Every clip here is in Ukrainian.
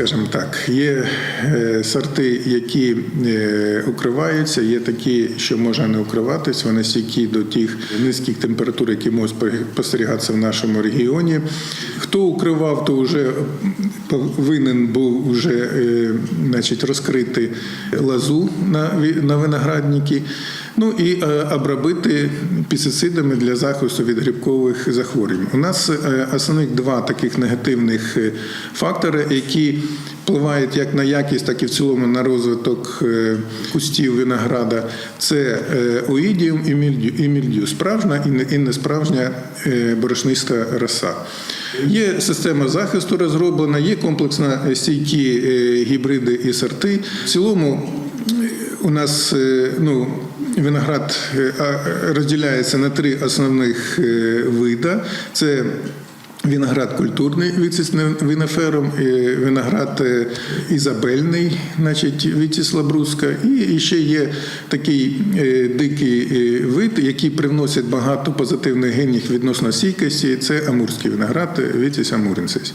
скажімо так. Є е, сорти, які е, укриваються, є такі, що можна не укриватись. Вони стійкі до тих низьких температур, які можуть спостерігатися в нашому регіоні. Хто укривав, то вже повинен був вже е, значить, розкрити лазу на, виноградники. Ну і е, обробити пестицидами для захисту від грибкових захворювань. У нас е, основних два таких негативних фактори, які впливають як на якість, так і в цілому на розвиток е, кустів винограда. Це е, оїдіум і мільдю, справжня і не- і несправжня е, борошниста роса. Є система захисту розроблена, є комплексно стійкі гібриди і сорти. В цілому у нас ну, виноград розділяється на три основних вида. Це Виноград культурний віціс винофером, е, виноград е, ізабельний, значить віціс лабруска, і ще є такий е, дикий вид, який привносить багато позитивних генів відносно стійкості. Це амурський виноград, віціс амуренсис.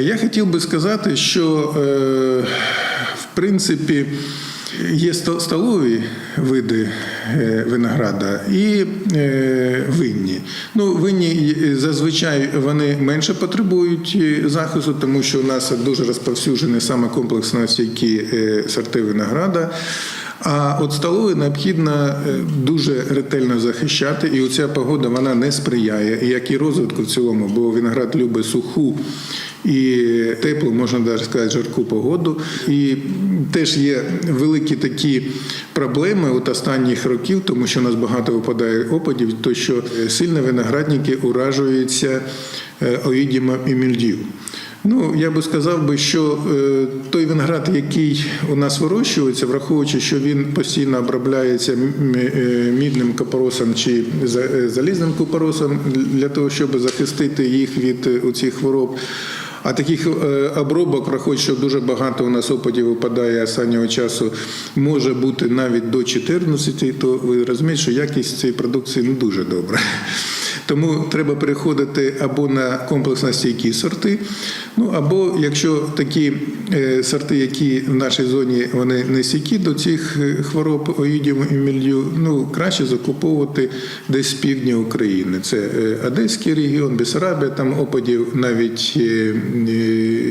Я хотів би сказати, що в принципі є столові види винограда і винні. Ну, винні зазвичай вони менше потребують е, захисту, тому що у нас дуже розповсюджені саме комплексно стійкі е, сорти винограда. А от столові необхідно е, дуже ретельно захищати, і оця погода вона не сприяє, як і розвитку в цілому, бо виноград любить суху і теплу, можна навіть сказати, жарку погоду. І теж є великі такі проблеми от останніх років, тому що у нас багато випадає опадів, то що сильно виноградники уражуються е, оїдімом і мільдів. Ну, я би сказав би, що е, той виноград, який у нас вирощується, враховуючи, що він постійно обробляється е, мідним купоросом чи е, залізним купоросом для того, щоб захистити їх від цих хвороб. А таких обробок, враховуючи, що дуже багато у нас опадів випадає останнього часу, може бути навіть до 14, то ви розумієте, що якість цієї продукції не дуже добра. Тому треба переходити або на комплексно стійкі сорти, ну або якщо такі е, сорти, які в нашій зоні вони не стійкі до цих е, хвороб оїдіум і мільдю, ну краще закуповувати десь з півдня України. Це е, Одеський регіон, Бесарабія, там опадів навіть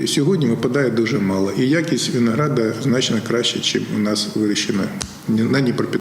сьогодні випадає дуже мало. І якість винограда значно краще, ніж у нас вирощена на Дніпропетровщині.